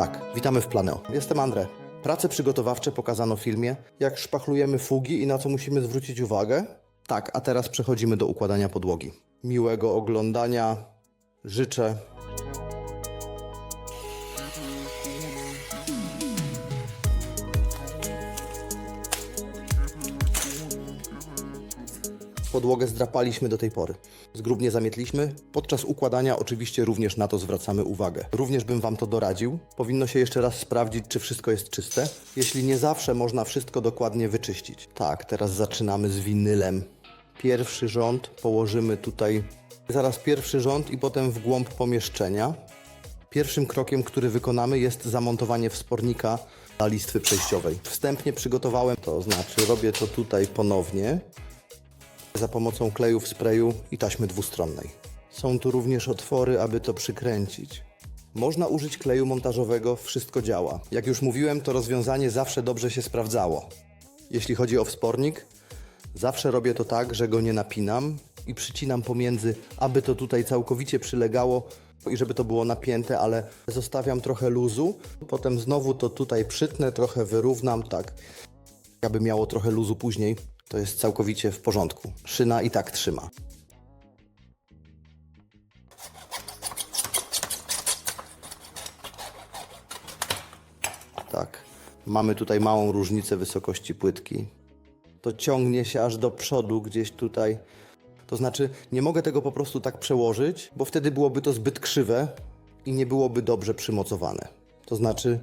Tak, witamy w Planeo. Jestem Andre. Prace przygotowawcze pokazano w filmie, jak szpachlujemy fugi i na co musimy zwrócić uwagę. Tak, a teraz przechodzimy do układania podłogi. Miłego oglądania życzę. Podłogę zdrapaliśmy do tej pory. Zgrubnie zamietliśmy. Podczas układania oczywiście również na to zwracamy uwagę. Również bym Wam to doradził. Powinno się jeszcze raz sprawdzić, czy wszystko jest czyste. Jeśli nie zawsze można wszystko dokładnie wyczyścić. Tak, teraz zaczynamy z winylem. Pierwszy rząd położymy tutaj, zaraz pierwszy rząd i potem w głąb pomieszczenia. Pierwszym krokiem, który wykonamy jest zamontowanie wspornika dla listwy przejściowej. Wstępnie przygotowałem, to znaczy robię to tutaj ponownie za pomocą kleju w sprayu i taśmy dwustronnej. Są tu również otwory, aby to przykręcić. Można użyć kleju montażowego, wszystko działa. Jak już mówiłem, to rozwiązanie zawsze dobrze się sprawdzało. Jeśli chodzi o wspornik, zawsze robię to tak, że go nie napinam i przycinam pomiędzy, aby to tutaj całkowicie przylegało i żeby to było napięte, ale zostawiam trochę luzu. Potem znowu to tutaj przytnę, trochę wyrównam, tak, aby miało trochę luzu później, to jest całkowicie w porządku. Szyna i tak trzyma. Tak. Mamy tutaj małą różnicę wysokości płytki. To ciągnie się aż do przodu, gdzieś tutaj. To znaczy, nie mogę tego po prostu tak przełożyć, bo wtedy byłoby to zbyt krzywe i nie byłoby dobrze przymocowane. To znaczy,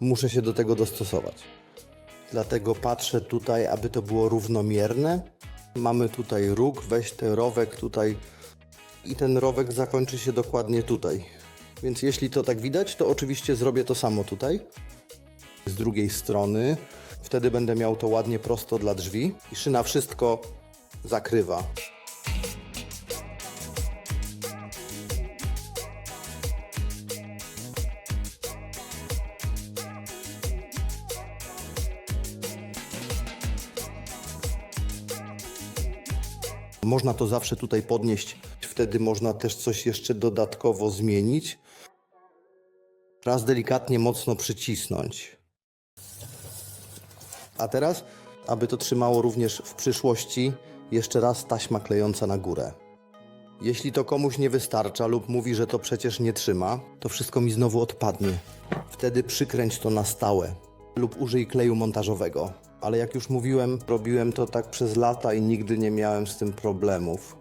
muszę się do tego dostosować. Dlatego patrzę tutaj, aby to było równomierne. Mamy tutaj róg, weź ten rowek tutaj i ten rowek zakończy się dokładnie tutaj. Więc jeśli to tak widać, to oczywiście zrobię to samo tutaj. Z drugiej strony, wtedy będę miał to ładnie prosto dla drzwi i szyna wszystko zakrywa. Można to zawsze tutaj podnieść, wtedy można też coś jeszcze dodatkowo zmienić. Raz delikatnie mocno przycisnąć. A teraz, aby to trzymało również w przyszłości, jeszcze raz taśma klejąca na górę. Jeśli to komuś nie wystarcza lub mówi, że to przecież nie trzyma, to wszystko mi znowu odpadnie. Wtedy przykręć to na stałe lub użyj kleju montażowego. Ale jak już mówiłem, robiłem to tak przez lata i nigdy nie miałem z tym problemów.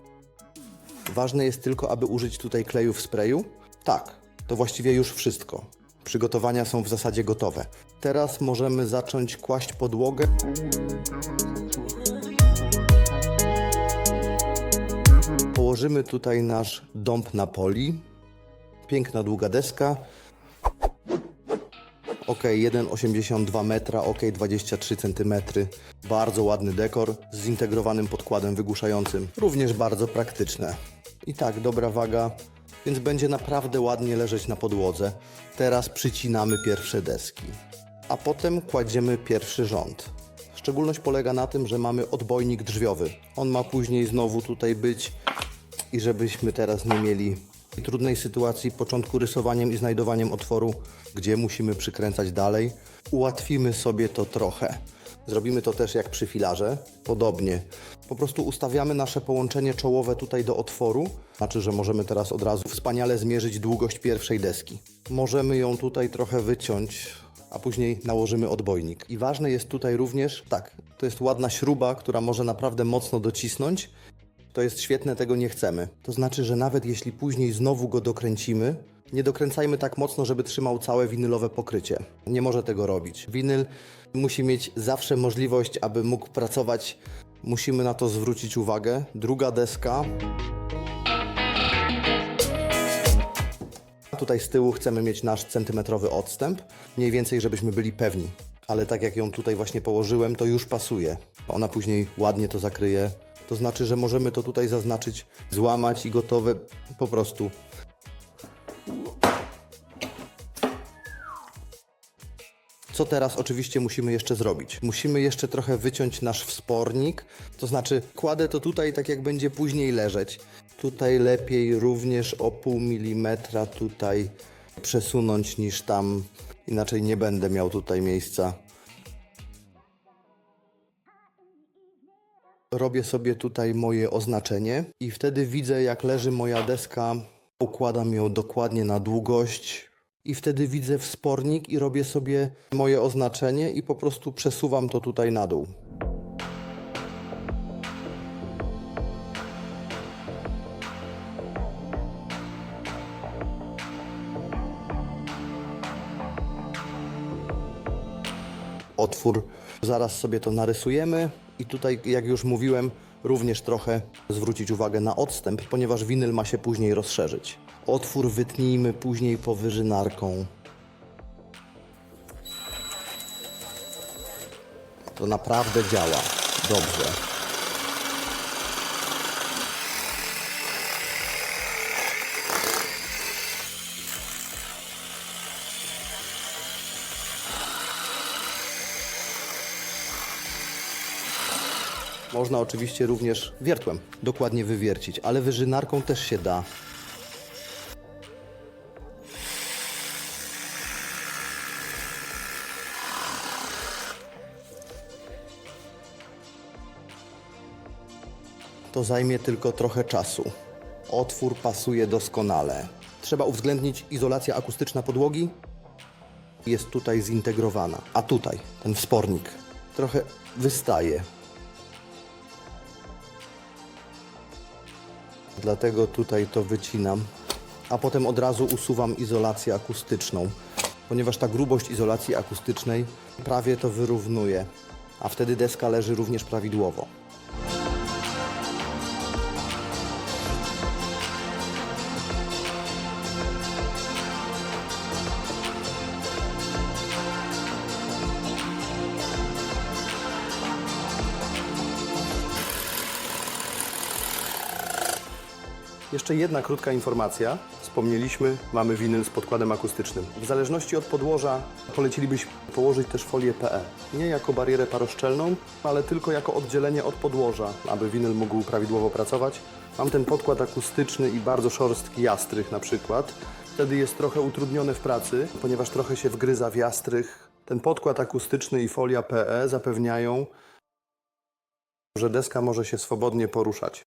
Ważne jest tylko, aby użyć tutaj kleju w sprayu. Tak, to właściwie już wszystko. Przygotowania są w zasadzie gotowe. Teraz możemy zacząć kłaść podłogę. Położymy tutaj nasz dąb na poli. Piękna długa deska. OK 1,82 metra, OK 23 cm. Bardzo ładny dekor z zintegrowanym podkładem wygłuszającym. Również bardzo praktyczne. I tak, dobra waga, więc będzie naprawdę ładnie leżeć na podłodze. Teraz przycinamy pierwsze deski, a potem kładziemy pierwszy rząd. Szczególność polega na tym, że mamy odbojnik drzwiowy. On ma później znowu tutaj być i żebyśmy teraz nie mieli trudnej sytuacji początku rysowaniem i znajdowaniem otworu, gdzie musimy przykręcać dalej. Ułatwimy sobie to trochę. Zrobimy to też jak przy filarze, podobnie. Po prostu ustawiamy nasze połączenie czołowe tutaj do otworu, znaczy, że możemy teraz od razu wspaniale zmierzyć długość pierwszej deski. Możemy ją tutaj trochę wyciąć, a później nałożymy odbojnik. I ważne jest tutaj również, tak, to jest ładna śruba, która może naprawdę mocno docisnąć, to jest świetne, tego nie chcemy. To znaczy, że nawet jeśli później znowu go dokręcimy, nie dokręcajmy tak mocno, żeby trzymał całe winylowe pokrycie. Nie może tego robić. Winyl musi mieć zawsze możliwość, aby mógł pracować. Musimy na to zwrócić uwagę. Druga deska. Tutaj z tyłu chcemy mieć nasz centymetrowy odstęp, mniej więcej, żebyśmy byli pewni. Ale tak jak ją tutaj właśnie położyłem, to już pasuje. Ona później ładnie to zakryje. To znaczy, że możemy to tutaj zaznaczyć, złamać i gotowe po prostu. Co teraz oczywiście musimy jeszcze zrobić? Musimy jeszcze trochę wyciąć nasz wspornik, to znaczy kładę to tutaj tak jak będzie później leżeć. Tutaj lepiej również o pół milimetra tutaj przesunąć niż tam Inaczej nie będę miał tutaj miejsca. Robię sobie tutaj moje oznaczenie i wtedy widzę, jak leży moja deska. Układam ją dokładnie na długość i wtedy widzę wspornik i robię sobie moje oznaczenie i po prostu przesuwam to tutaj na dół. otwór. Zaraz sobie to narysujemy i tutaj, jak już mówiłem, również trochę zwrócić uwagę na odstęp, ponieważ winyl ma się później rozszerzyć. Otwór wytnijmy później powyżynarką. To naprawdę działa. Dobrze. Można oczywiście również wiertłem dokładnie wywiercić, ale wyżynarką też się da. To zajmie tylko trochę czasu. Otwór pasuje doskonale. Trzeba uwzględnić izolacja akustyczna podłogi. Jest tutaj zintegrowana. A tutaj ten wspornik trochę wystaje. Dlatego tutaj to wycinam, a potem od razu usuwam izolację akustyczną, ponieważ ta grubość izolacji akustycznej prawie to wyrównuje, a wtedy deska leży również prawidłowo. Jeszcze jedna krótka informacja. Wspomnieliśmy, mamy winyl z podkładem akustycznym. W zależności od podłoża polecilibyśmy położyć też folię PE. Nie jako barierę paroszczelną, ale tylko jako oddzielenie od podłoża, aby winyl mógł prawidłowo pracować. Mam ten podkład akustyczny i bardzo szorstki jastrych na przykład. Wtedy jest trochę utrudniony w pracy, ponieważ trochę się wgryza w jastrych. Ten podkład akustyczny i folia PE zapewniają, że deska może się swobodnie poruszać.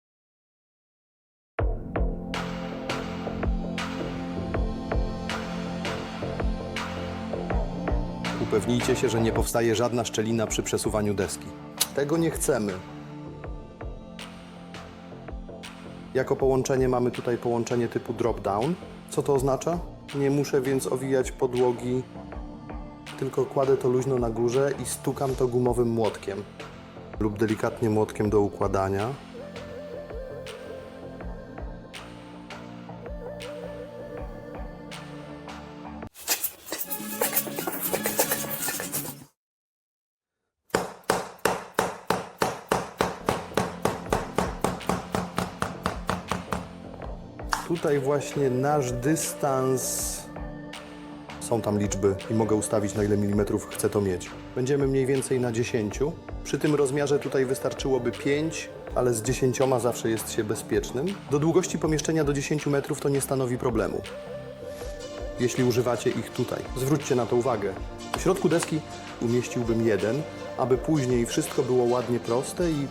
Upewnijcie się, że nie powstaje żadna szczelina przy przesuwaniu deski. Tego nie chcemy. Jako połączenie mamy tutaj połączenie typu drop-down. Co to oznacza? Nie muszę więc owijać podłogi, tylko kładę to luźno na górze i stukam to gumowym młotkiem lub delikatnie młotkiem do układania. Tutaj właśnie nasz dystans. Są tam liczby i mogę ustawić na ile milimetrów chcę to mieć. Będziemy mniej więcej na 10. Przy tym rozmiarze tutaj wystarczyłoby 5, ale z 10 zawsze jest się bezpiecznym. Do długości pomieszczenia do 10 metrów to nie stanowi problemu. Jeśli używacie ich tutaj. Zwróćcie na to uwagę. W środku deski umieściłbym jeden, aby później wszystko było ładnie proste i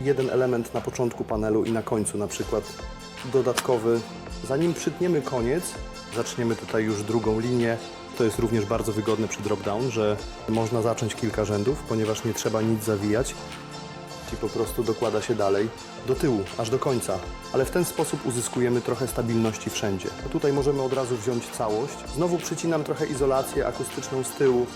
jeden element na początku panelu i na końcu na przykład dodatkowy. Zanim przytniemy koniec, zaczniemy tutaj już drugą linię. To jest również bardzo wygodne przy drop-down, że można zacząć kilka rzędów, ponieważ nie trzeba nic zawijać i po prostu dokłada się dalej do tyłu, aż do końca. Ale w ten sposób uzyskujemy trochę stabilności wszędzie. Tutaj możemy od razu wziąć całość. Znowu przycinam trochę izolację akustyczną z tyłu.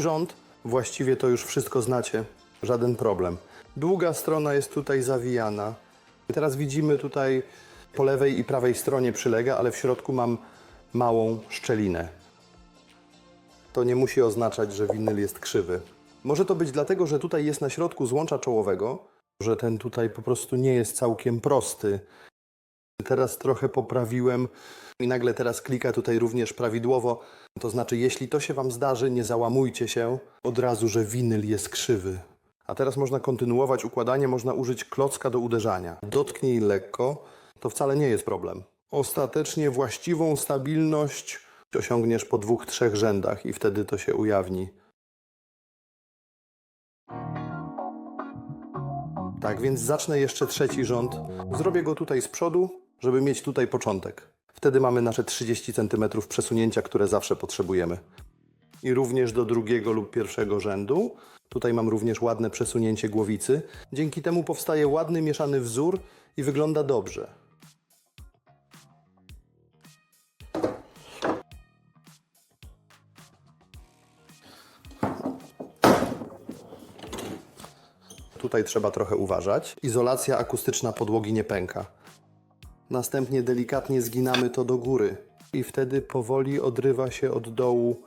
Rząd, właściwie to już wszystko znacie, żaden problem. Długa strona jest tutaj zawijana. Teraz widzimy tutaj po lewej i prawej stronie przylega, ale w środku mam małą szczelinę. To nie musi oznaczać, że winyl jest krzywy. Może to być dlatego, że tutaj jest na środku złącza czołowego, że ten tutaj po prostu nie jest całkiem prosty. Teraz trochę poprawiłem i nagle teraz klika tutaj również prawidłowo. To znaczy, jeśli to się Wam zdarzy, nie załamujcie się od razu, że winyl jest krzywy. A teraz można kontynuować układanie, można użyć klocka do uderzania. Dotknij lekko, to wcale nie jest problem. Ostatecznie właściwą stabilność osiągniesz po dwóch, trzech rzędach i wtedy to się ujawni. Tak, więc zacznę jeszcze trzeci rząd. Zrobię go tutaj z przodu, żeby mieć tutaj początek. Wtedy mamy nasze 30 cm przesunięcia, które zawsze potrzebujemy. I również do drugiego lub pierwszego rzędu. Tutaj mam również ładne przesunięcie głowicy. Dzięki temu powstaje ładny mieszany wzór i wygląda dobrze. Tutaj trzeba trochę uważać. Izolacja akustyczna podłogi nie pęka. Następnie delikatnie zginamy to do góry i wtedy powoli odrywa się od dołu.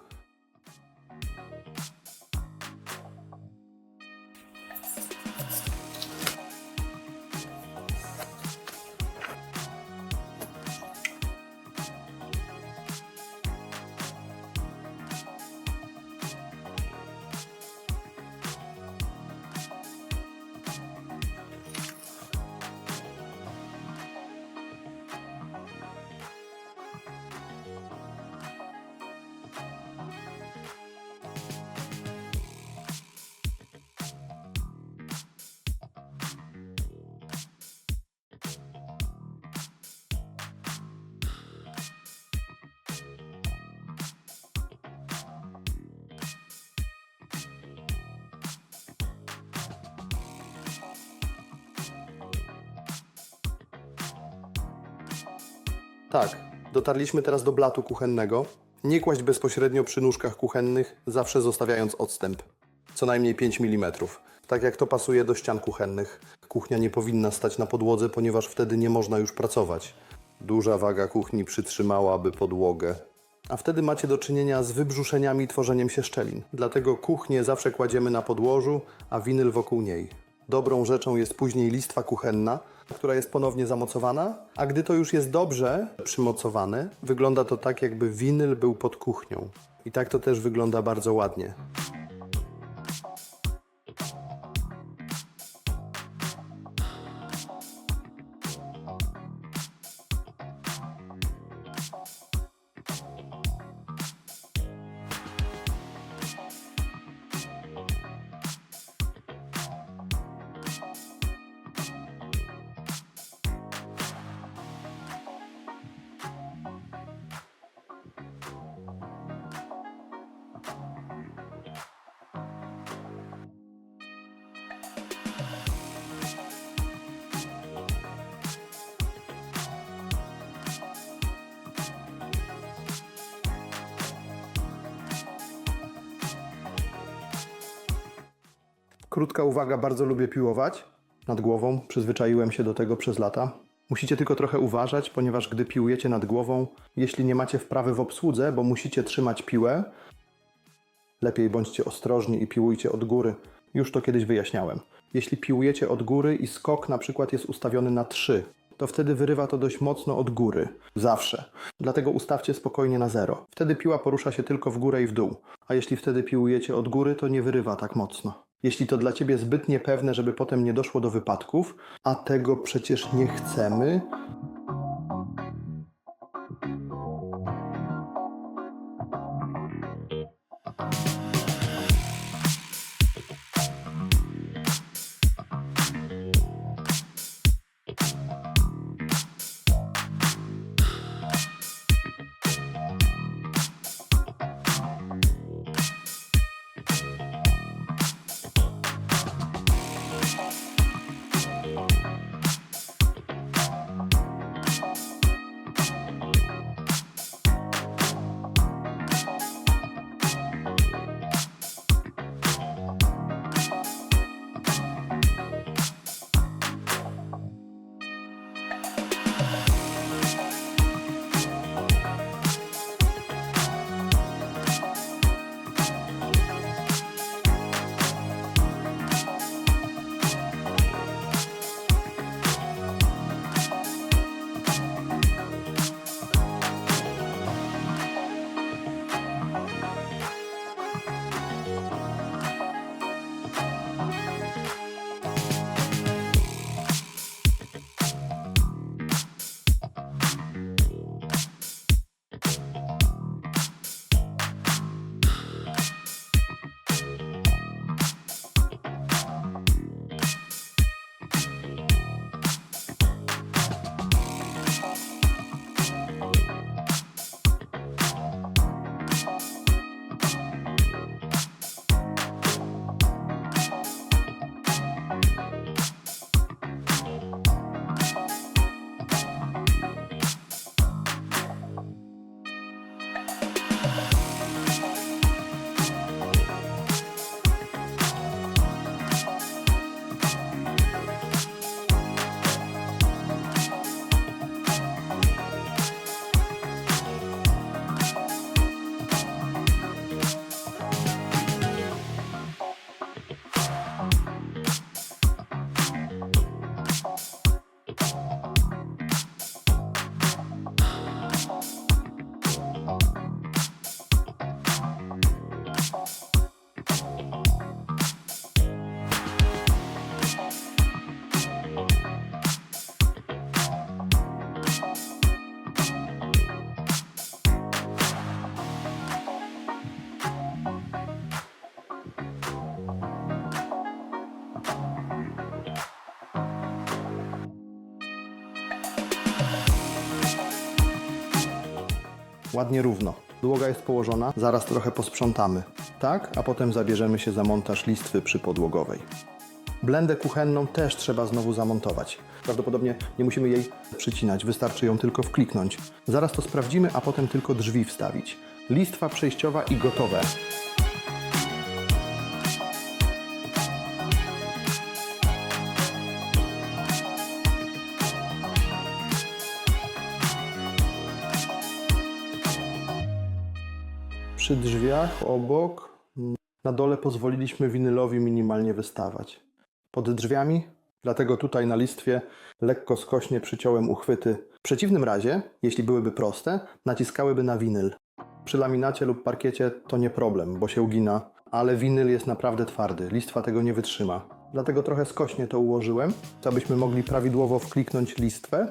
Tak, dotarliśmy teraz do blatu kuchennego. Nie kłaść bezpośrednio przy nóżkach kuchennych, zawsze zostawiając odstęp. Co najmniej 5 mm. Tak jak to pasuje do ścian kuchennych. Kuchnia nie powinna stać na podłodze, ponieważ wtedy nie można już pracować. Duża waga kuchni przytrzymałaby podłogę. A wtedy macie do czynienia z wybrzuszeniami i tworzeniem się szczelin. Dlatego kuchnię zawsze kładziemy na podłożu, a winyl wokół niej. Dobrą rzeczą jest później listwa kuchenna, która jest ponownie zamocowana, a gdy to już jest dobrze przymocowane, wygląda to tak, jakby winyl był pod kuchnią. I tak to też wygląda bardzo ładnie. Krótka uwaga, bardzo lubię piłować nad głową. Przyzwyczaiłem się do tego przez lata. Musicie tylko trochę uważać, ponieważ gdy piłujecie nad głową, jeśli nie macie wprawy w obsłudze, bo musicie trzymać piłę, lepiej bądźcie ostrożni i piłujcie od góry. Już to kiedyś wyjaśniałem. Jeśli piłujecie od góry i skok na przykład jest ustawiony na 3, to wtedy wyrywa to dość mocno od góry. Zawsze. Dlatego ustawcie spokojnie na 0. Wtedy piła porusza się tylko w górę i w dół. A jeśli wtedy piłujecie od góry, to nie wyrywa tak mocno. Jeśli to dla Ciebie zbyt niepewne, żeby potem nie doszło do wypadków, a tego przecież nie chcemy, ładnie równo. Podłoga jest położona, zaraz trochę posprzątamy. Tak, a potem zabierzemy się za montaż listwy przypodłogowej. Blendę kuchenną też trzeba znowu zamontować. Prawdopodobnie nie musimy jej przycinać, wystarczy ją tylko wkliknąć. Zaraz to sprawdzimy, a potem tylko drzwi wstawić. Listwa przejściowa i gotowe. Przy drzwiach obok na dole pozwoliliśmy winylowi minimalnie wystawać. Pod drzwiami, dlatego tutaj na listwie lekko skośnie przyciąłem uchwyty. W przeciwnym razie, jeśli byłyby proste, naciskałyby na winyl. Przy laminacie lub parkiecie to nie problem, bo się ugina, ale winyl jest naprawdę twardy, listwa tego nie wytrzyma. Dlatego trochę skośnie to ułożyłem, abyśmy mogli prawidłowo wkliknąć listwę.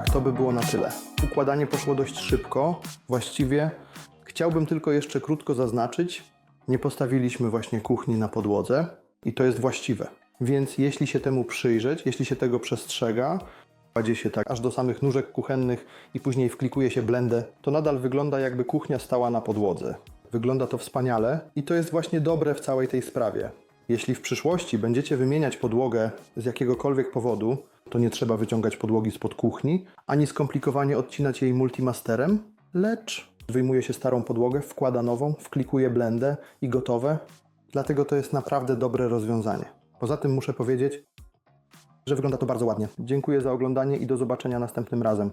Tak, to by było na tyle. Układanie poszło dość szybko. Właściwie chciałbym tylko jeszcze krótko zaznaczyć, nie postawiliśmy właśnie kuchni na podłodze i to jest właściwe. Więc jeśli się temu przyjrzeć, jeśli się tego przestrzega, kładzie się tak aż do samych nóżek kuchennych i później wklikuje się blendę, to nadal wygląda jakby kuchnia stała na podłodze. Wygląda to wspaniale i to jest właśnie dobre w całej tej sprawie. Jeśli w przyszłości będziecie wymieniać podłogę z jakiegokolwiek powodu, to nie trzeba wyciągać podłogi spod kuchni, ani skomplikowanie odcinać jej multimasterem, lecz wyjmuje się starą podłogę, wkłada nową, wklikuje blendę i gotowe. Dlatego to jest naprawdę dobre rozwiązanie. Poza tym muszę powiedzieć, że wygląda to bardzo ładnie. Dziękuję za oglądanie i do zobaczenia następnym razem.